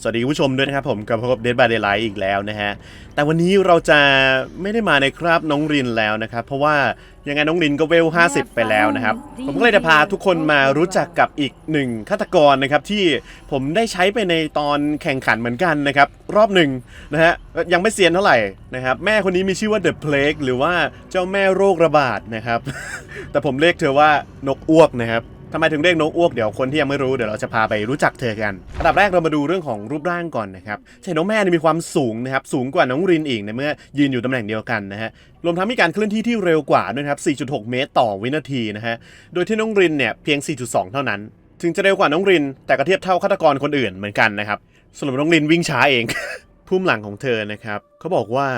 สวัสดีผู้ชมด้วยนะครับผมกับพบเดดบายเด y ไลท์อีกแล้วนะฮะ แต่วันนี้เราจะไม่ได้มาในครับน้องรินแล้วนะครับ เพราะว่ายังไงน้องรินก็เวล 50 ไปแล้วนะครับ ผมก็เลยจะพาทุกคนมารู้จักกับอีกหนึ่งฆาตกรนะครับที่ผมได้ใช้ไปในตอนแข่งขันเหมือนกันนะครับ รอบหนึ่งนะฮะยังไม่เซียนเท่าไหร่นะครับ แม่คนนี้มีชื่อว่า The Plague หรือว่าเจ้าแม่โรคระบาดนะครับ แต่ผมเรียกเธอว่านกอ้วกนะครับ ทำไมถึงเรียกนกอ้วกเดี๋ยวคนที่ยังไม่รู้เดี๋ยวเราจะพาไปรู้จักเธอกันอันดับแรกเรามาดูเรื่องของรูปร่างก่อนนะครับใช่น้องแม่นี่มีความสูงนะครับสูงกว่าน้องรินอีกในเมื่อยืนอยู่ตำแหน่งเดียวกันนะฮะรวมทั้งมีการเคลื่อนที่ที่เร็วกว่าด้วยครับ 4.6 เมตรต่อวินาทีนะฮะโดยที่น้องรินเนี่ยเพียง 4.2 เท่านั้น ถึงจะเร็วกว่าน้องริน แต่ก็เทียบเท่าฆาตกรคนอื่นเหมือนกันนะครับสรุปน้องรินวิ่งช้าเองพุ่มหลังของเธอนะครับเขาบอกว่า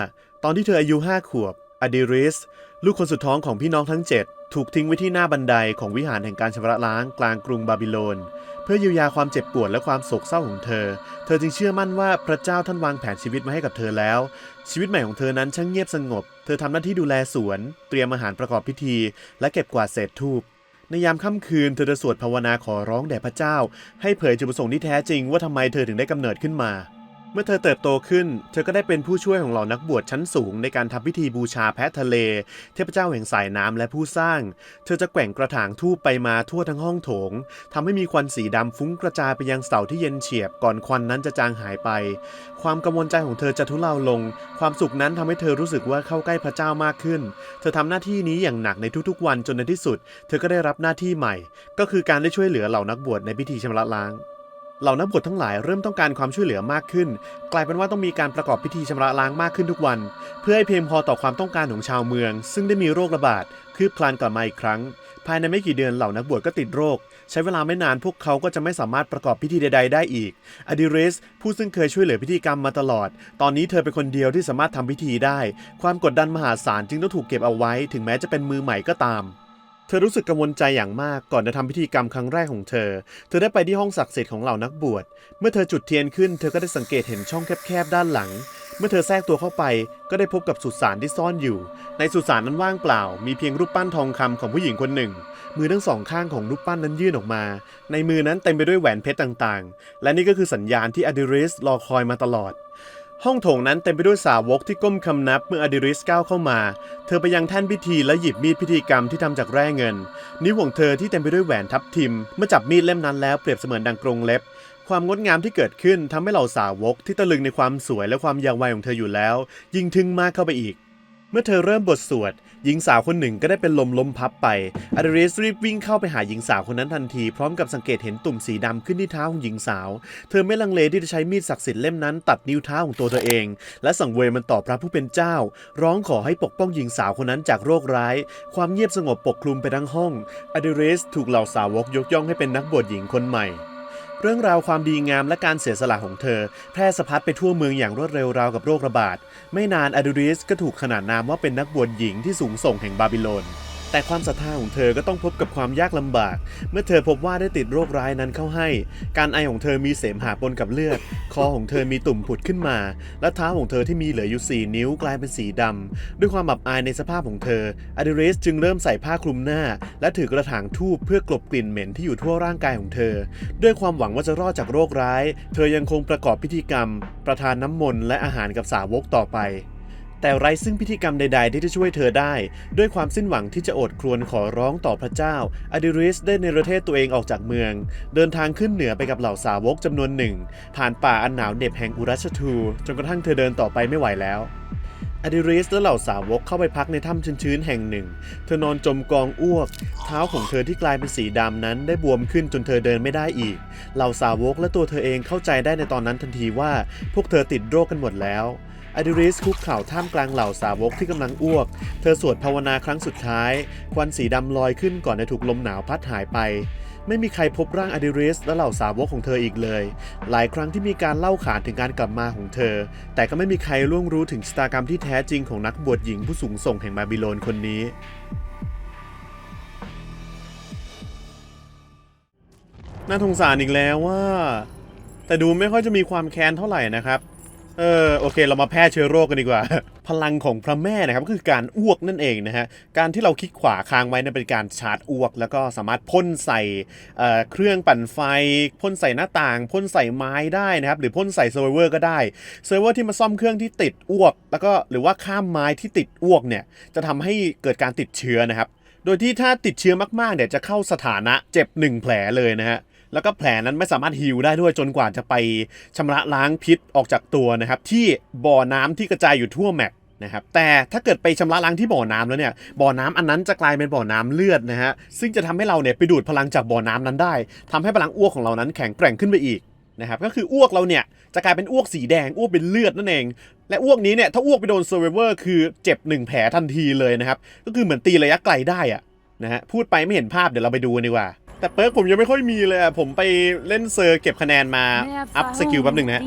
ตอนที่เธออายุ5ขวบอดิริสลูกคนสุดท้องของพี่น้องทั้ง 7 ถูกทิ้งไว้ที่หน้าบันไดของวิหารแห่งการชำระล้างกลางกรุงบาบิโลน เพื่อเยียวยาความเจ็บปวดและความโศกเศร้าของเธอ เธอจึงเชื่อมั่นว่าพระเจ้าท่านวางแผนชีวิตมาให้กับเธอแล้ว ชีวิตใหม่ของเธอนั้นช่างเงียบสงบ เธอทำหน้าที่ดูแลสวน เตรียมอาหารประกอบพิธี และเก็บกวาดเศษทูบในยามค่ำคืนเธอจะสวดภาวนาขอร้องแด่พระเจ้า ให้เผยจุดประสงค์ที่แท้จริงว่าทำไมเธอถึงได้กำเนิดขึ้นมา เมื่อเธอเติบโตขึ้น เธอก็ได้เป็นผู้ช่วยของเหล่านักบวชชั้นสูงในการทำพิธีบูชาแพะทะเล เทพเจ้าแห่งสายน้ำและผู้สร้าง เธอจะแกว่งกระถางทูบไปมาทั่วทั้งห้องโถงทำให้มีควันสีดำฟุ้งกระจายไปยังเสาที่เย็นเฉียบก่อนควันนั้นจะจางหายไป ความกังวลใจของเธอจะทุเลาลง ความสุขนั้นทำให้เธอรู้สึกว่าเข้าใกล้พระเจ้ามากขึ้น เธอทำหน้าที่นี้อย่างหนักในทุกๆ วันจนในที่สุด เธอก็ได้รับหน้าที่ใหม่ ก็คือการได้ช่วยเหลือเหล่านักบวชในพิธีชำระล้าง เหล่านักบวชทั้งหลายเริ่มต้องการความช่วยเหลือมากขึ้น กลายเป็นว่าต้องมีการประกอบพิธีชำระล้างมากขึ้นทุกวัน เพื่อให้เพียงพอต่อความต้องการของชาวเมือง ซึ่งได้มีโรคระบาดคืบคลานกลับมาอีกครั้ง ภายในไม่กี่เดือนเหล่านักบวชก็ติดโรค ใช้เวลาไม่นานพวกเขาก็จะไม่สามารถประกอบพิธีใด ๆ ได้อีกอดิเรส ผู้ซึ่งเคยช่วยเหลือพิธีกรรมมาตลอด ตอนนี้เธอเป็นคนเดียวที่สามารถทำพิธีได้ ความกดดันมหาศาลจึงต้องถูกเก็บเอาไว้ ถึงแม้จะเป็นมือใหม่ก็ตาม เธอรู้สึกกังวลใจอย่างมากก่อนจะทำพิธีกรรมครั้งแรกของเธอ เธอได้ไปที่ห้องศักดิ์สิทธิ์ของเหล่านักบวช เมื่อเธอจุดเทียนขึ้น เธอก็ได้สังเกตเห็นช่องแคบๆด้านหลัง เมื่อเธอแทรกตัวเข้าไป ก็ได้พบกับสุสานที่ซ่อนอยู่ ในสุสานนั้นว่างเปล่า มีเพียงรูปปั้นทองคำของผู้หญิงคนหนึ่ง มือทั้งสองข้างของรูปปั้นนั้นยื่นออกมา ในมือนั้นเต็มไปด้วยแหวนเพชรต่างๆ และนี่ก็คือสัญญาณที่อดิริสรอคอยมาตลอด ห้องโถงนั้นเต็มไปด้วยสาวกที่ก้มคำนับเมื่ออดิริสก้าวเข้ามา เธอไปยังแท่นพิธีและหยิบมีดพิธีกรรมที่ทำจากแร่เงิน นิ้วของเธอที่เต็มไปด้วยแหวนทับทิม เมื่อจับมีดเล่มนั้นแล้วเปรียบเสมือนดังกรงเล็บ ความงดงามที่เกิดขึ้นทำให้เหล่าสาวกที่ตะลึงในความสวยและความยาววัยของเธออยู่แล้ว ยิ่งทึ่งมากเข้าไปอีก เมื่อเธอเริ่มบทสวด หญิงสาวคนหนึ่งก็ได้เป็นลมล้มพับไปอเดริสรีบวิ่งเข้าไปหาหญิงสาวคนนั้นทันที พร้อมกับสังเกตเห็นตุ่มสีดำขึ้นที่เท้าของหญิงสาว เธอไม่ลังเลที่จะใช้มีดศักดิ์สิทธิ์เล่มนั้นตัดนิ้วเท้าของตัวเธอเอง และสังเวยมันต่อพระผู้เป็นเจ้า ร้องขอให้ปกป้องหญิงสาวคนนั้นจากโรคร้าย ความเงียบสงบปกคลุมไปทั้งห้องอเดริสถูกเหล่าสาวกยกย่องให้เป็นนักบวชหญิงคนใหม่ เรื่องราวความดีงามและการเสียสละของเธอ แพร่สะพัดไปทั่วเมืองอย่างรวดเร็วราวกับโรคระบาด ไม่นานอดูริสก็ถูกขนานนามว่าเป็นนักบวชหญิงที่สูงส่งแห่งบาบิโลน แต่ความศรัทธาของเธอก็ต้องพบกับความยากลำบาก เมื่อเธอพบว่าได้ติดโรคร้ายนั้นเข้าให้ การไอของเธอมีเสมหะปนกับเลือด คอของเธอมีตุ่มผุดขึ้นมา และเท้าของเธอที่มีเหลืออยู่ 4 นิ้วกลายเป็นสีดำด้วยความอับอายในสภาพของเธออดิเรสจึงเริ่มใส่ผ้าคลุมหน้า และถือกระถางทูบเพื่อกลบกลิ่นเหม็นที่อยู่ทั่วร่างกายของเธอ ด้วยความหวังว่าจะรอดจากโรคร้าย เธอยังคงประกอบพิธีกรรม ประทานน้ำมนต์และอาหารกับสาวกต่อไป แต่ไร้ซึ่งพิธีกรรมใด ๆ ที่จะช่วยเธอได้ ด้วยความสิ้นหวังที่จะอดครวญขอร้องต่อพระเจ้าอดิริสได้ในประเทศตัวเองออกจากเมือง เดินทางขึ้นเหนือไปกับเหล่าสาวกจำนวนหนึ่ง ผ่านป่าอันหนาวเหน็บแห่งอุรัชทู จนกระทั่งเธอเดินต่อไปไม่ไหวแล้วอดิริสและเหล่าสาวกเข้าไปพักในถ้ำชื้นๆแห่งหนึ่ง เธอนอนจมกองอ้วก เท้าของเธอที่กลายเป็นสีดำนั้นได้บวมขึ้นจนเธอเดินไม่ได้อีก เหล่าสาวกและตัวเธอเองเข้าใจได้ในตอนนั้นทันทีว่า พวกเธอติดโรคกันหมดแล้ว อดิริสคุกเข่าท่ามกลางเหล่าสาวกที่กำลังอ้วก เธอสวดภาวนาครั้งสุดท้าย ควันสีดำลอยขึ้นก่อนจะถูกลมหนาวพัดหายไป ไม่มีใครพบร่างอดิริสและเหล่าสาวกของเธออีกเลย หลายครั้งที่มีการเล่าขานถึงการกลับมาของเธอ แต่ก็ไม่มีใครล่วงรู้ถึงชะตากรรมที่แท้จริงของนักบวชหญิงผู้สูงส่งแห่งบาบิโลนคนนี้น่าสงสารอีกแล้วว่า แต่ดูไม่ค่อยจะมีความแค้นเท่าไหร่นะครับ เออโอเค เรามาแพร่เชื้อโรคกันดีกว่า พลังของพระแม่นะครับก็คือการอ้วกนั่นเองนะฮะการที่เราคลิกขวาค้างไว้เนยเป็นการชาร์จอ้วก แล้วก็สามารถพ่นใส่เอ่อเครื่องปั่นไฟพ่นใส่หน้าต่างพ่นใส่ไม้ได้นะครับหรือพ่นใส่เซิร์ฟเวอร์ก็ได้เซิร์ฟเวอร์ที่มาซ่อมเครื่องที่ติดอ้วก แล้วก็หรือว่าข้ามไม้ที่ติดอ้วกเนี่ยจะทำให้เกิดการติดเชื้อนะครับโดยที่ถ้าติดเชื้อมากๆเนี่ยจะเข้าสถานะเจ็บหนึ่งแผลเลยนะฮะ แล้วก็แผลนั้นไม่สามารถฮิวได้ด้วยจนกว่าจะไปชำระล้างพิษออกจากตัวนะครับ ที่บ่อน้ำที่กระจายอยู่ทั่วแมปนะครับแต่ถ้าเกิดไปชำระล้างที่บ่อน้ำแล้วเนี่ยบ่อน้ำอันนั้นจะกลายเป็นบ่อน้ำเลือดนะฮะซึ่งจะทำให้เราเนี่ยไปดูดพลังจากบ่อน้ำนั้นได้ทำให้พลังอ้วกของเรานั้นแข็งแกร่งขึ้นไปอีกนะครับก็คืออ้วกเราเนี่ยจะกลายเป็นอ้วกสีแดงอ้วกเป็นเลือดนั่นเอง และอ้วกนี้เนี่ยถ้าอ้วกไปโดนเซอร์เวอร์คือเจ็บหนึ่งแผลทันทีเลยนะครับก็คือเหมือนตีระยะไกลได้อะนะฮะพูดไปไม่เห็นภาพเดี๋ยวเราไปดูกันดีกว่า แต่เปิร์กผมยังไม่ค่อยมีเลยอะผมไปเล่นเซอร์เก็บคะแนนมา อัพสกิลแป๊บหนึ่งนะฮะ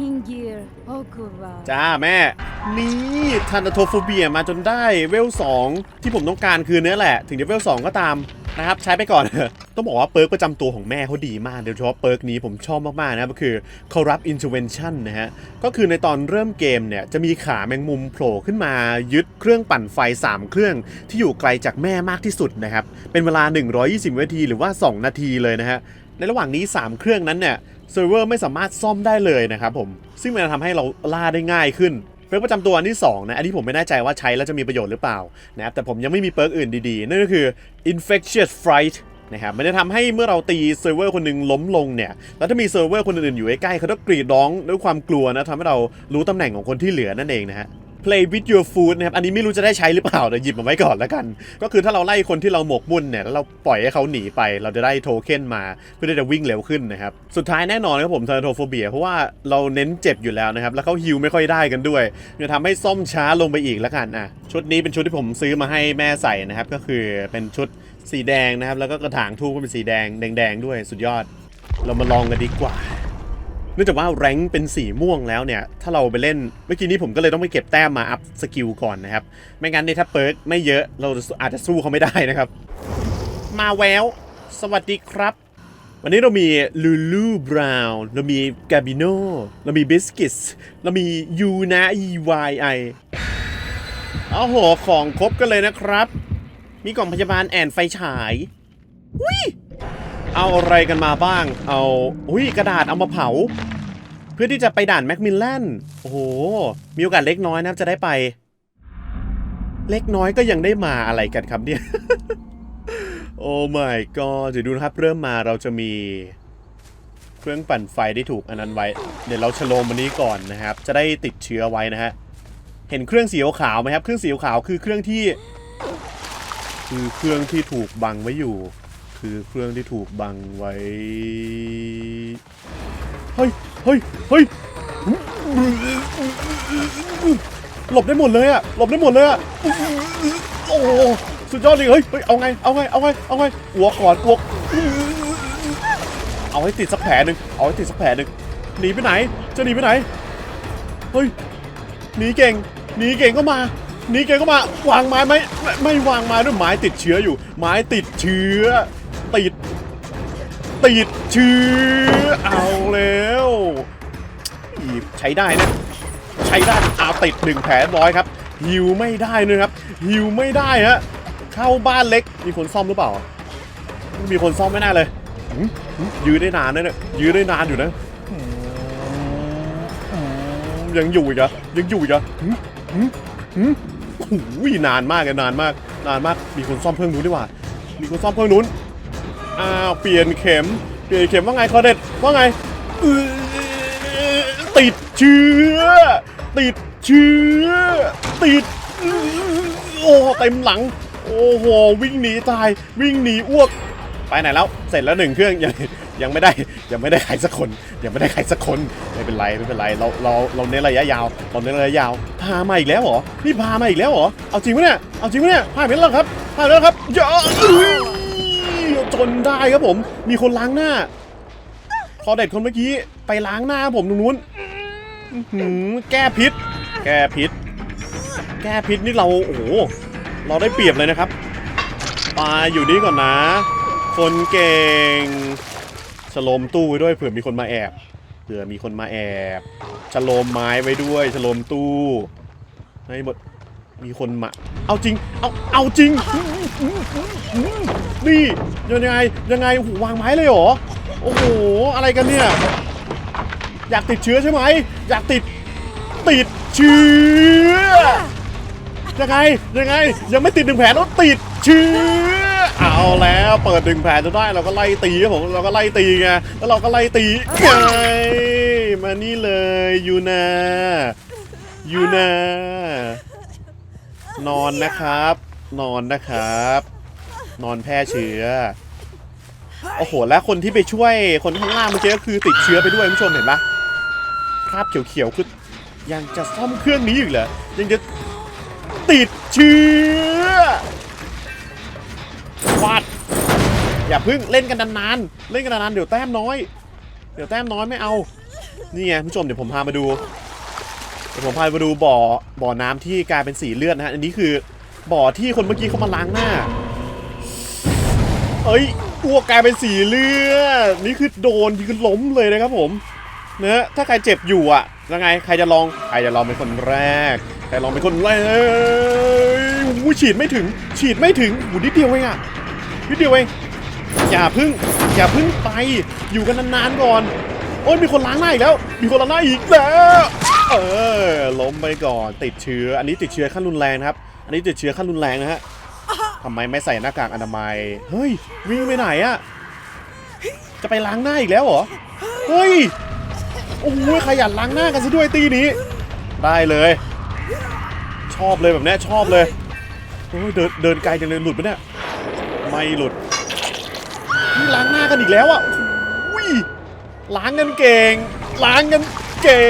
จ้าแม่ นี่ทันโทโฟเบียมาจนได้เวล2ที่ผมต้องการคือเนื้อแหละ ถึงจะเวล2ก็ตาม นะครับใช้ไปก่อน ต้องบอกว่าเปิร์กประจำตัวของแม่เขาดีมากโดยเฉพาะเปิร์กนี้ผมชอบมากๆนะก็คือ corrupt intervention นะฮะก็คือในตอนเริ่มเกมเนี่ยจะมีขาแมงมุมโผล่ขึ้นมายึดเครื่องปั่นไฟ 3 เครื่องที่อยู่ไกลจากแม่มากที่สุดนะครับเป็นเวลา 120 นาทีหรือว่า 2 นาทีเลยนะฮะในระหว่างนี้ 3 เครื่องนั้นเนี่ยเซิร์ฟเวอร์ไม่สามารถซ่อมได้เลยนะครับผมซึ่งมันจะทำให้เราล่าได้ง่ายขึ้น เปิร์กประจำตัวอันที่2นะอันนี้ผมไม่แน่ใจว่าใช้แล้วจะมีประโยชน์หรือเปล่านะครับแต่ผมยังไม่มีเปิร์กอื่นดีๆ นั่นก็คือ infectious fright นะครับมันจะทำให้เมื่อเราตีเซิร์ฟเวอร์คนหนึ่งล้มลงเนี่ย แล้วถ้ามีเซิร์ฟเวอร์คนอื่นๆอยู่ใกล้ๆเขาต้องกรีดร้องด้วยความกลัวนะทำให้เรารู้ตำแหน่งของคนที่เหลือนั่นเองนะฮะ play with your food นะครับ อันนี้ไม่รู้จะได้ใช้หรือเปล่าแต่หยิบมาไว้ก่อนแล้วกัน ก็คือถ้าเราไล่คนที่เราหมกมุ่นเนี่ยแล้วเราปล่อยให้เขาหนีไป เราจะได้โทเค็นมาเพื่อที่จะวิ่งเร็วขึ้นนะครับ สุดท้ายแน่นอนครับผมเทอร์โทโฟเบียเพราะว่าเราเน้นเจ็บอยู่แล้วนะครับ แล้วเขาฮิวไม่ค่อยได้กันด้วยจะทำให้ซ่อมช้าลงไปอีกแล้วกันอะชุดนี้เป็นชุดที่ผมซื้อมาให้แม่ใส่นะครับก็คือเป็นชุดสีแดงนะครับแล้วก็กระถางทูบก็เป็นสีแดงแดงๆด้วยสุดยอด เรามาลองกันดีกว่า นื่องจากว่าแรงเป็นสีม่วงแล้วเนี่ย ถ้าเราไปเล่นเมื่อกี้นี้ผมก็เลยต้องไปเก็บแต้มมาอัพสกิลก่อนนะครับ ไม่งั้นเนถ้าเปิร์กไม่เยอะเราอาจจะสู้เขาไม่ได้นะครับ มาแววสวัสดีครับ วันนี้เรามีลูลูบราวน์เรามีกาบิโนเรามีบิสกิสเรามียูนะอีวายไอเอาโหของครบกันเลยนะครับ มีกล่องพยาบาลแอนไฟฉายอุ้ย เอาอะไรกันมาบ้าง เอาอุ้ยกระดาษเอามาเผา เพื่อที่จะไปด่านแมคมิลแลนโอ้โห มีโอกาสเล็กน้อยนะจะได้ไป เล็กน้อยก็ยังได้มาอะไรกันครับเนี่ย โอ้ my god เดี๋ยวดูนะครับ เริ่มมาเราจะมีเครื่องปั่นไฟที่ถูกอันนั้นไว้ เดี๋ยวเราชะโลมมันนี้ก่อนนะครับ จะได้ติดเชื้อไว้นะฮะ เห็นเครื่องสีขาวไหมครับ เครื่องสีขาวคือเครื่องที่ คือเครื่องที่ถูกบังไว้อยู่ คือเครื่องที่ถูกบังไว้ เฮ้ย เฮ้ย เฮ้ย หลบได้หมดเลยอะหลบได้หมดเลยอะโอ้สุดยอดเลยเฮ้ยเฮ้ย เอาไง เอาไง เอาไง เอาไงอ้วก่อนอ้วกเอาให้ติดสักแผลหนึ่งเอาให้ติดสักแผลหนึ่งหนีไปไหน จะหนีไปไหน เฮ้ย หนีเก่ง หนีเก่งก็มา หนีเก่งก็มา วางไม้ไหมไม่ไม่วางไม้ด้วยไม้ติดเชื้ออยู่ ไม้ติดเชื้อ ติด ติดเชื้อเอาแล้วอีใช้ได้นะ ใช้ได้อาติดหนึ่งแผลร้อยครับฮิวไม่ได้นะครับฮิวไม่ได้ฮะเข้าบ้านเล็กมีคนซ่อมหรือเปล่า มีคนซ่อมไม่น่าเลยยื้อได้นานนะเนี่ยยื้อได้นานอยู่นะยังอยู่อีกเหรอยังอยู่อีกเหรอหืมหืมหืมโอ้โหนานมากเลยนานมาก นานมาก มีคนซ่อมเครื่องนู้นดีกว่า มีคนซ่อมเครื่องนู้น อ้าวเปลี่ยนเข็ม เปลี่ยนเข็มว่าไงคอเด็ดว่าไงติดเชื้อ ติดเชื้อ ติดโอ้เต็มหลัง โอ้โหวิ่งหนีตายวิ่งหนีอ้วก ไปไหนแล้วเสร็จแล้วหนึ่งเครื่องยังยังไม่ได้ยังไม่ได้ใครสักคนยังไม่ได้ใครสักคนไม่เป็นไรไม่เป็นไรเราเราเราเน้นระยะยาวเราเน้นระยะยาวพามาอีกแล้วเหรอนี่พามาอีกแล้วเหรอเอาจริงปะเนี่ยเอาจริงปะเนี่ยพาไปแล้วครับพาไปแล้วครับอย่า จนได้ครับผม มีคนล้างหน้าพอเด็ดคนเมื่อกี้ไปล้างหน้าผมตรงนู้นแก้พิษ แก้พิษ แก้พิษนี่เราโอ้โหเราได้เปรียบเลยนะครับปาอยู่นี่ก่อนนะ คนเก่งฉลมตู้ไว้ด้วยเผื่อมีคนมาแอบเผื่อมีคนมาแอบฉลมไม้ไว้ด้วยฉลมตู้ให้หมด มีคนมา เอาจริง เอาเอาจริง นี่ยังไงยังไงโอ้โหวางไม้เลยเหรอ โอ้โห อะไรกันเนี่ย อยากติดเชื้อใช่ไหม อยากติด ติดเชื้อ ยังไงยังไง ยังไม่ติดหนึ่งแผลแล้วติดเชื้อ เอาแล้วเปิดหนึ่งแผลจะได้เราก็ไล่ตีครับผมเราก็ไล่ตีไงแล้วเราก็ไล่ตีไงมานี่เลยยูนายูนา นอนนะครับ นอนนะครับ นอนแพร่เชื้อ โอ้โห แล้วคนที่ไปช่วยคนข้างล่างเมื่อกี้ก็คือติดเชื้อไปด้วยคุณผู้ชมเห็นปะคราบเขียวๆคือยังจะซ่อมเครื่องนี้อีกเหรอ ยังจะติดเชื้อฟาดอย่าเพึ่งเล่นกันนานๆ เล่นกันนานๆ เดี๋ยวแต้มน้อย เดี๋ยวแต้มน้อยไม่เอา นี่ไงคุณผู้ชมเดี๋ยวผมพามาดู ดี๋ยวผมพามาดูบ่อบ่อน้ำที่กลายเป็นสีเลือดนะฮะอันนี้คือบ่อที่คนเมื่อกี้เขามาล้างหน้า เอ้ยอ้วกกลายเป็นสีเลือดนี่คือโดนยืนล้มเลยนะครับผมเนะถ้าใครเจ็บอยู่อะยังไงใครจะลองใครจะลองเป็นคนแรกใครลองเป็นคนแรกอู้ฉีดไม่ถึง ฉีดไม่ถึงหูนิดเดียวเองอะนิดเดียวเองอย่าพึ่งอย่าพึ่งไปอยู่กันนานๆก่อนโอ้ยมีคนล้างหน้าอีกแล้ว มีคนล้างหน้าอีกแล้ว เออล้มไปก่อน ติดเชื้อ อันนี้ติดเชื้อขั้นรุนแรงครับ อันนี้ติดเชื้อขั้นรุนแรงนะฮะทำไมไม่ใส่หน้ากากอนามัย เฮ้ย วิ่งไปไหนอะจะไปล้างหน้าอีกแล้วเหรอ เฮ้ย โอ้ยขยันล้างหน้ากันซะด้วยตีนี้ ได้เลย ชอบเลยแบบนี้ชอบเลยโอ้ยเดินเดินไกลจังเลยหลุดปะเนี่ย ไม่หลุดนี่ล้างหน้ากันอีกแล้วอะอุ้ยล้างกันเก่ง ล้างกัน เก่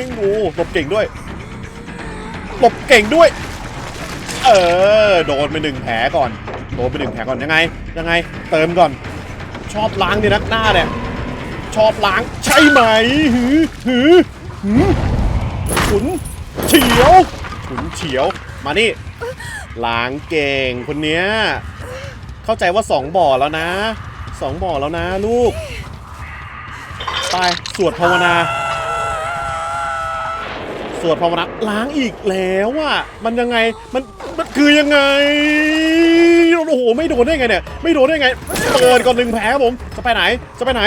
งโอ้หลบเก่งด้วยหลบเก่งด้วย เออ โดนไปหนึ่งแผลก่อน โดนไปหนึ่งแผลก่อนยังไง ยังไง เติมก่อน ชอบล้างดีนักหน้าเนี่ยชอบล้างใช่ไหมหือหือหือขุนเฉียวขุนเฉียว มานี่ล้างเก่งคนเนี้ยเข้าใจว่าสองบ่อแล้วนะสองบ่อแล้วนะลูก ไป สวดภาวนา วดภาวนาล้างอีกแล้วอะมันยังไงมันมันคือยังไงโอ้โหไม่โดนได้ไงเนี่ยไม่โดนได้ไงเปิดก่อนหนึ่งแผลครับผมจะไปไหนจะไปไหน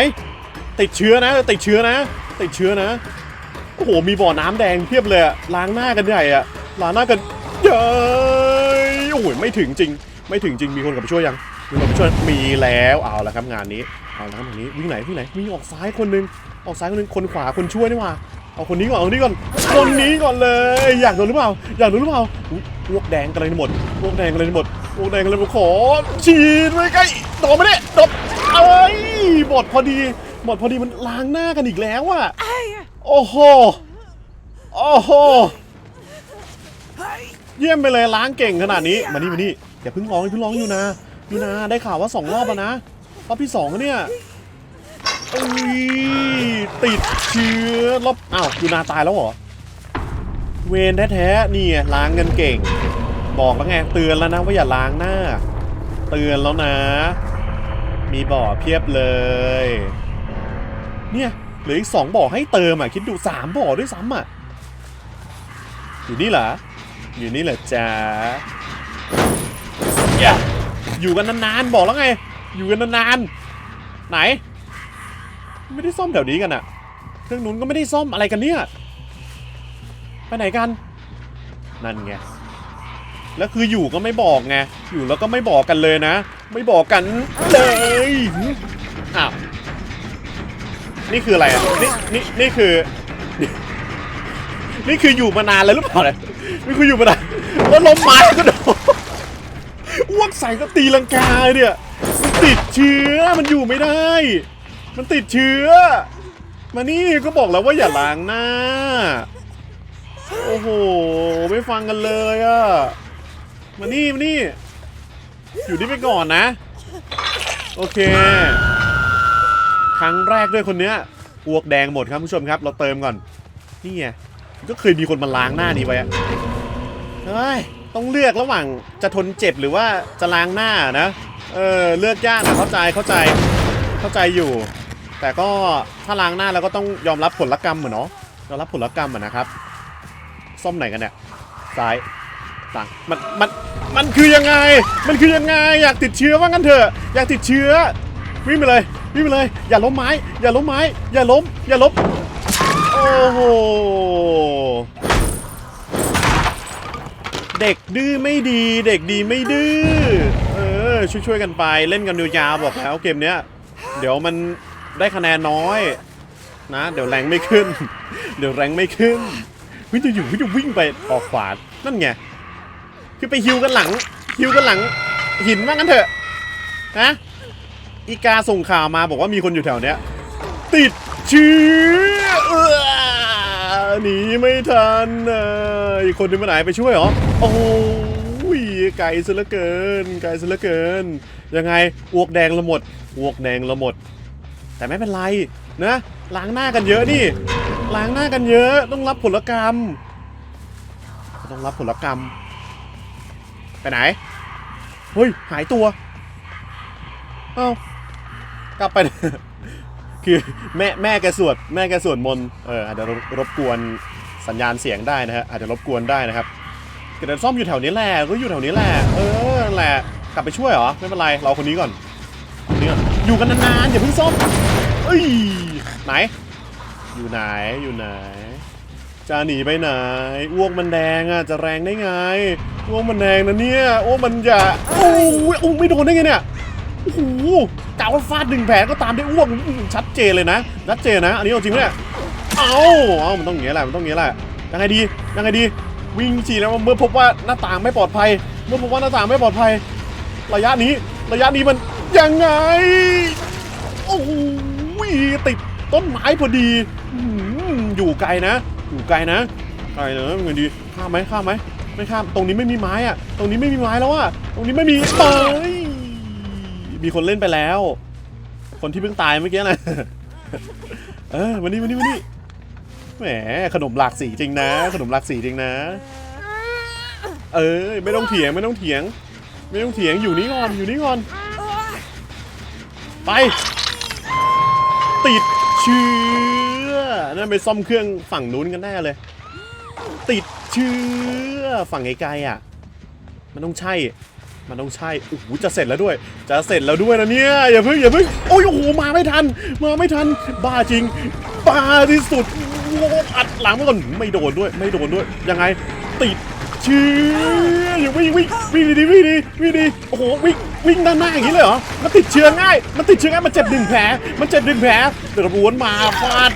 ติดเชื้อนะ ติดเชื้อนะ ติดเชื้อนะโอ้โหมีบ่อน้ำแดงเพียบเลยล้างหน้ากันใหญ่อะล้างหน้ากันเย้ยโอ้โหไม่ถึงจริง ไม่ถึงจริงมีคนกับช่วยยังมีคนมาช่วยมีแล้วเอาละครับงานนี้เอาละครับงานนี้วิ่งไหนวิ่งไหนวิ่งออกซ้ายคนหนึงออกซ้ายคนหนึงคนขวาคนช่วยนี่หว่า เอาคนนี้ก่อนเอาคนนี้ก่อนคนนี้ก่อนเลย อยากโดนหรือเปล่า อยากโดนหรือเปล่าพวกแดงกันเลยหมดพวกแดงกันเลยหมดพวกแดงกันเลยหมดขอฉีดไว้ใกล้โดนไม่ได้โดนเอ้ยหมดพอดีหมดพอดีมันล้างหน้ากันอีกแล้วอะโอ้โหโอ้โหเยี่ยมไปเลยล้างเก่งขนาดนี้มานี่มานี่อย่าเพิ่งร้องอย่าเพิ่งร้องอยู่นะอยู่นะได้ข่าวว่าสองรอบแล้วนะรอบที่สองเนี่ย อุ้ยติดเชื้อรอบอ้าวยูนาตายแล้วเหรอ เวนแท้ๆนี่ล้างกันเก่ง บอกแล้วไงเตือนแล้วนะว่าอย่าล้างหน้า เตือนแล้วนะ มีบ่อเพียบเลย เนี่ยเหลืออีกสองบ่อให้เติมอะคิดดูสามบ่อด้วยซ้ำอะอยู่นี่เหรออยู่นี่เหรอจ๊ะอย่าอยู่กันนานๆบอกแล้วไง อยู่กันนานๆไหน ไม่ได้ซ่อมแถวนี้กันอะเครื่องนู้นก็ไม่ได้ซ่อมอะไรกันเนี่ย ไปไหนกัน นั่นไง แล้วคืออยู่ก็ไม่บอกไง อยู่แล้วก็ไม่บอกกันเลยนะ ไม่บอกกันเลยอ้าวนี่คืออะไรอะ นี่นี่นี่คือ นี่คืออยู่มานานแล้วหรือเปล่าเนี่ยนี่คืออยู่มานานแล้วล้มไม้ก็โดนอ้วกใส่ก็ตีลังกาเนี่ยมันติดเชื้อมันอยู่ไม่ได้ มันติดเชื้อ มานี่ก็บอกแล้วว่าอย่าล้างหน้า โอ้โห ไม่ฟังกันเลยอะมานี่มานี่ อยู่นี่ไปก่อนนะ โอเค ครั้งแรกด้วยคนเนี้ยอวกแดงหมดครับผู้ชมครับ เราเติมก่อน นี่ไง ก็เคยมีคนมาล้างหน้านี้ไว้อะเฮ้ย ต้องเลือกระหว่างจะทนเจ็บหรือว่าจะล้างหน้านะ เออ เลือกยากนะเข้าใจเข้าใจ เข้าใจอยู่ แต่ก็ถ้าล้างหน้าแล้วก็ต้องยอมรับผลกรรมเหมือนเนาะยอมรับผลกรรมอะนะครับส้มไหนกันเนี่ยซ้ายต่างมันมันมันคือยังไง มันคือยังไง อยากติดเชื้อว่างั้นเถอะอยากติดเชื้อวิ่งไปเลยวิ่งไปเลย อย่าล้มไม้ อย่าล้มไม้ อย่าล้ม อย่าล้มโอ้โหเด็กดื้อไม่ดี เด็กดีไม่ดื้อเออช่วยๆกันไปเล่นกันยาวๆบอกแล้วเกมเนี้ยเดี๋ยวมัน ได้คะแนนน้อย นะ เดี๋ยวแรงไม่ขึ้น เดี๋ยวแรงไม่ขึ้นวิ่งจะอยู่วิ่งจะวิ่งไปออกขวานั่นไงคือไปฮิวกันหลังฮิวกันหลัง หินว่างั้นเถอะนะอีกาส่งข่าวมาบอกว่ามีคนอยู่แถวเนี้ย ติดเชื้ออหนีไม่ทันอะอีกคนนึงมาไหนไปช่วยเหรอโอ้โหไกลซะเหลือเกิน ไกลซะเหลือเกิน ยังไงอวกแดงละหมดอวกแดงละหมด แต่ไม่เป็นไรนะล้างหน้ากันเยอะนี่ล้างหน้ากันเยอะต้องรับผลกรรม ต้องรับผลกรรม ไปไหนเฮ้ยหายตัวเอ้ากลับไป คือแม่แม่แกสวดแม่แกสวดมนต์เอออาจจะรบรบกวนสัญญาณเสียงได้นะฮะอาจจะรบกวนได้นะครับแต่ซ่อมอยู่แถวนี้แหละก็อยู่แถวนี้แหละเออนั่นแหละกลับไปช่วยเหรอไม่เป็นไรเราคนนี้ก่อนคนนี้ก่อนอยู่กันนานๆอย่าเพิ่งซ่อม เอ้ยไหน อยู่ไหนอยู่ไหน จะหนีไปไหนอ้วกมันแดงอะจะแรงได้ไงอ้วกมันแดงนะเนี่ยอ้วกมันอย่าโอ้ยโอ้ยไม่โดนได้ไงเนี่ยโอ้โหกะว่าฟาดหนึ่งแผลก็ตามได้อ้วกชัดเจนเลยนะชัดเจนนะ อันนี้เอาจริงไหมเนี่ยเอาเอามันต้องอย่างนี้แหละมันต้องอย่างนี้แหละยังไงดียังไงดี วิ่งฉีแล้วเมื่อพบว่าหน้าต่างไม่ปลอดภัย เมื่อพบว่าหน้าต่างไม่ปลอดภัย ระยะนี้ระยะนี้มันยังไงโอ้ โหติดต้นไม้พอดีอยู่ไกลนะ อยู่ไกลนะไกลนะเงินดีข้ามไหมข้ามไหมไม่ข้ามตรงนี้ไม่มีไม้อะตรงนี้ไม่มีไม้แล้วอะตรงนี้ไม่มีไม้มีคนเล่นไปแล้ว คนที่เพิ่งตายเมื่อกี้นะเออมานี่มานี่มานี่แหมขนมหลากสีจริงนะ ขนมหลากสีจริงนะ เออไม่ต้องเถียงไม่ต้องเถียง ไม่ต้องเถียงอยู่นี่ก่อนอยู่นี่ก่อนไป ติดเชื้อนั่นไปซ่อมเครื่องฝั่งนู้นกันแน่เลย ติดเชื้อฝั่งไกลๆอะ มันต้องใช่ มันต้องใช่โอ้โหจะเสร็จแล้วด้วย จะเสร็จแล้วด้วยนะเนี่ยอย่าเพิ่งอย่าเพิ่งโอ้ยโอ้โหมาไม่ทัน มาไม่ทันบ้าจริงบ้าที่สุดอัดหลังมาก่อนไม่โดนด้วยไม่โดนด้วยยังไงติดเชื้ออย่าวิ่งวิ่งวิ่งดีวิ่งดีวิ่งดีโอ้โหวิ่ง วิ่งด้านหน้าอย่างนี้เลยเหรอ มันติดเชื้อง่าย มันติดเชื้อง่าย มันเจ็บหนึ่งแผล มันเจ็บหนึ่งแผลเดี๋ยวร้วนมาฟาด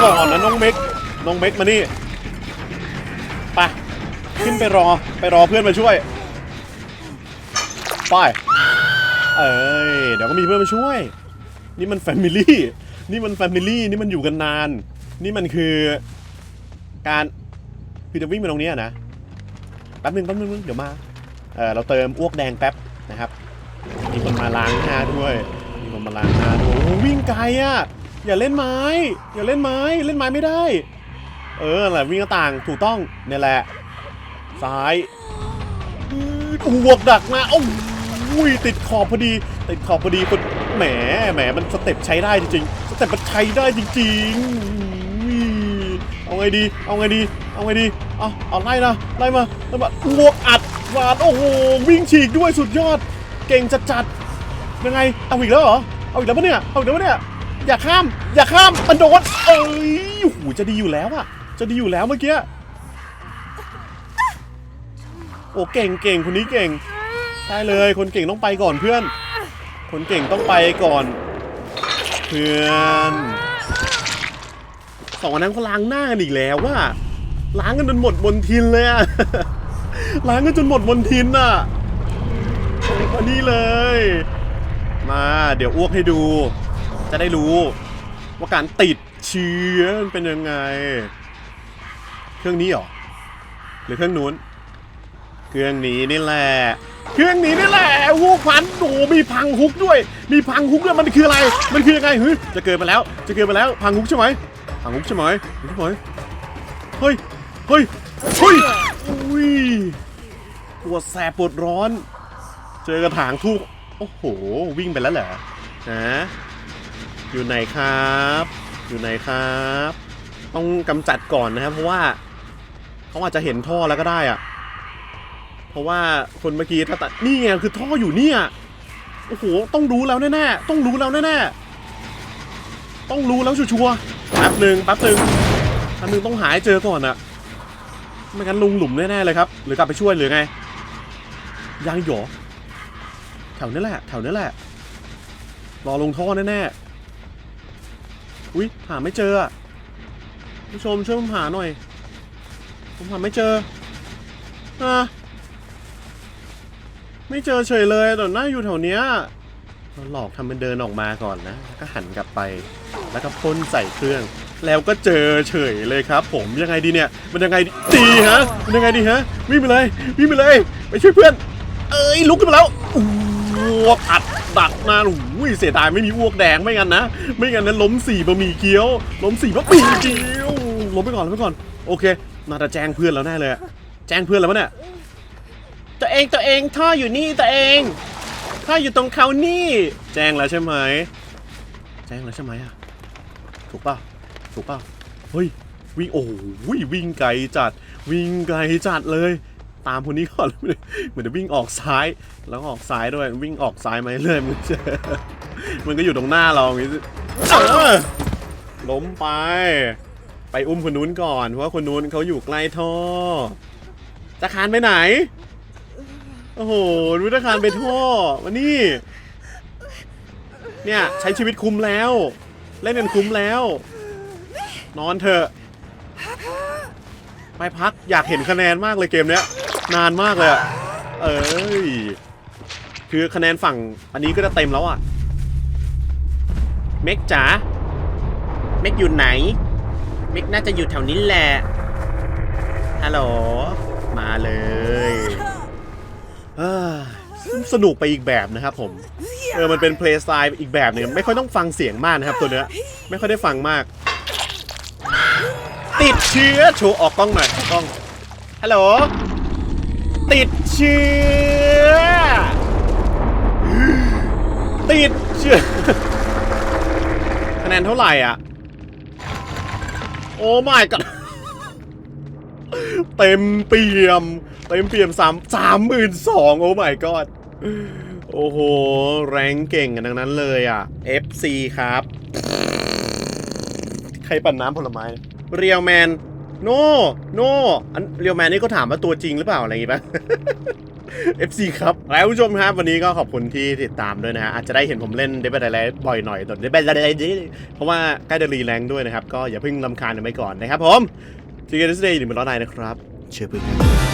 ก่อนนะน้องเม็ก น้องเม็กมานี่ไปขึ้นไปรอ ไปรอเพื่อนมาช่วย ไป เอ้ย เดี๋ยวก็มีเพื่อนมาช่วย นี่มันแฟมิลี่ นี่มันแฟมิลี่ นี่มันอยู่กันนาน นี่มันคือ การคือจะวิ่งไปตรงนี้นะ แป๊บนึงแป๊บนึง เดี๋ยวมา เออเราเติมอ้วกแดงแป๊บนะครับ มีคนมาล้างหน้าด้วย มีคนมาล้างหน้าด้วยโอ้วิ่งไกลอะ อย่าเล่นไม้ อย่าเล่นไม้ เล่นไม้ไม่ได้ เออแหละวิ่งต่างถูกต้องเนี่ยแหละ ซ้ายอืดอ้วกดักมาโอ้ยติดขอบพอดี ติดขอบพอดีคนแหม แหม มันสเต็ปใช้ได้จริงๆ สเต็ปมันใช้ได้จริงๆ เอาไงดี เอาไงดี เอาไงดี เอาเอาไล่นะไล่มาไล่มาอ้วกอัดวาดโอ้โห วิ่งฉีกด้วยสุดยอด เก่งจัดจัดยังไงเอาอีกแล้วเหรอเอาอีกแล้วปะเนี่ยเอาอีกแล้วปะเนี่ยอย่าข้ามอย่าข้ามมันโดนเอ้ยโอ้โหจะดีอยู่แล้วอะจะดีอยู่แล้วเมื่อกี้โอ้เก่งเก่งคนนี้เก่งใช่เลยคนเก่งต้องไปก่อนเพื่อน คนเก่งต้องไปก่อน เพื่อนสองอันนั้นเขาล้างหน้ากันอีกแล้วว่าล้างกันจนหมดมนทินเลยอะล้างกันจนหมดมนทินอะ มานี่เลย มาเดี๋ยวอ้วกให้ดู จะได้รู้ ว่าการติดเชื้อมันเป็นยังไง เครื่องนี้หรอ หรือเครื่องนู้น เครื่องนี้นี่แหละ เครื่องนี้นี่แหละฮุกพันโอ้มีพังฮุกด้วย มีพังฮุกด้วยมันคืออะไร มันคือยังไงเฮ้ยจะเกินไปแล้ว จะเกินไปแล้ว พังฮุกใช่ไหมพังฮุกใช่ไหมใช่ไหมเฮ้ยเฮ้ยเฮ้ยอุ้ยปวดแสบปวดร้อน เจอกระถางทูบโอ้โห วิ่งไปแล้วเหรอฮะอยู่ไหนครับ อยู่ไหนครับ ต้องกำจัดก่อนนะครับเพราะว่าเขาอาจจะเห็นท่อแล้วก็ได้อะเพราะว่าคนเมื่อกี้ถ้าตัดนี่ไงคือท่ออยู่เนี่ยโอ้โหต้องรู้แล้วแน่ๆต้องรู้แล้วแน่ๆต้องรู้แล้วชัวร์ๆแป๊บหนึ่งแป๊บหนึ่งแป๊บหนึ่งต้องหาให้เจอก่อนอะไม่งั้นลงหลุมแน่ๆเลยครับ หรือกลับไปช่วยหรือไงยังหรอ วนี้แหละ แถวนี้แหละ รอลงท่อแน่ๆ อุ้ยหาไม่เจอผู้ชมช่วยผมหาหน่อย ผมหาไม่เจออะไม่เจอเฉยเลยแต่น่าอยู่แถวเนี้ยเราหลอกทำเป็นเดินออกมาก่อนนะ แล้วก็หันกลับไป แล้วก็พ่นใส่เครื่อง แล้วก็เจอเฉยเลยครับ ผมยังไงดีเนี่ย มันยังไงดีฮะ มันยังไงดีฮะวิ่งไปเลยวิ่งไปเลย ไปช่วยเพื่อน เอ้ยลุกขึ้นมาแล้ว อ้วกอัดดักหน้าอุ้ยเสียดายไม่มีอ้วกแดงไม่งั้นนะ ไม่งั้นนะล้มสี่บะหมี่เกี๊ยว ล้มสี่บะหมี่เกี๊ยวล้มไปก่อนล้มไปก่อน โอเค น่าจะแจ้งเพื่อนแล้วแน่เลย แจ้งเพื่อนแล้วปะเนี่ย ตัวเองตัวเองท่ออยู่นี่ตัวเองท่ออยู่ตรงเขานี่ แจ้งแล้วใช่ไหม แจ้งแล้วใช่ไหมอะถูกป่ะถูกป่ะเฮ้ยวิ่งโอ้โหวิ่งไกลจัด วิ่งไกลจัดเลย ตามคนนี้ก่อนเหมือนจะวิ่งออกซ้าย แล้วก็ออกซ้ายด้วยวิ่งออกซ้ายมาเรื่อยๆมันจะมันก็อยู่ตรงหน้าเราอย่างงี้ล้มไป ไปอุ้มคนนู้นก่อน เพราะว่าคนนู้นเขาอยู่ใกล้ท่อ จะคานไปไหน โอ้โห รู้จะคานไปท่อมานี่ เนี่ยใช้ชีวิตคุ้มแล้ว เล่นกันคุ้มแล้ว นอนเถอะไปพักอยากเห็นคะแนนมากเลยเกมเนี้ย นานมากเลยอะเอ้ย คือคะแนนฝั่งอันนี้ก็จะเต็มแล้วอะเม็กจ๋า เม็กอยู่ไหน เม็กน่าจะอยู่แถวนี้แหละ ฮัลโหล มาเลยสนุกไปอีกแบบนะครับผม เออ มันเป็นเพลย์สไตล์อีกแบบหนึงไม่ค่อยต้องฟังเสียงมากนะครับตัวเนี้ย ไม่ค่อยได้ฟังมาก ติดเชื้อโชว์ออกกล้องหน่อยกล้องฮัลโหล ติดเชื้อ ติดเชื้อ คะแนนเท่าไหร่อะ โอ้ไม่ก็เต็มเปี่ยม เต็มเปี่ยมสามสามหมื่นสองโอ้ไม่กอดโอ้โห แรงเก่งกันทั้งนั้นเลยอะ FC ครับ ใครปั่นน้ำผลไม้ เรียวแมน โนโนอันเรียวแมนนี่ก็ถามว่าตัวจริงหรือเปล่าอะไรอย่างงี้ปะ FC ครับแล้วผู้ชมครับ วันนี้ก็ขอบคุณที่ติดตามด้วยนะฮะอาจจะได้เห็นผมเล่นเดบ d ไดไลท์บ่อยหน่อยตอนเดบ d ไดไลท์เพราะว่าใกล้จะรีแรงด้วยนะครับ ก็อย่าเพิ่งลำคาญกันไปก่อนนะครับผมทีเกนสเดย์หนึ่งเป็นร้อนายนะครับ เชื่อเพื่อน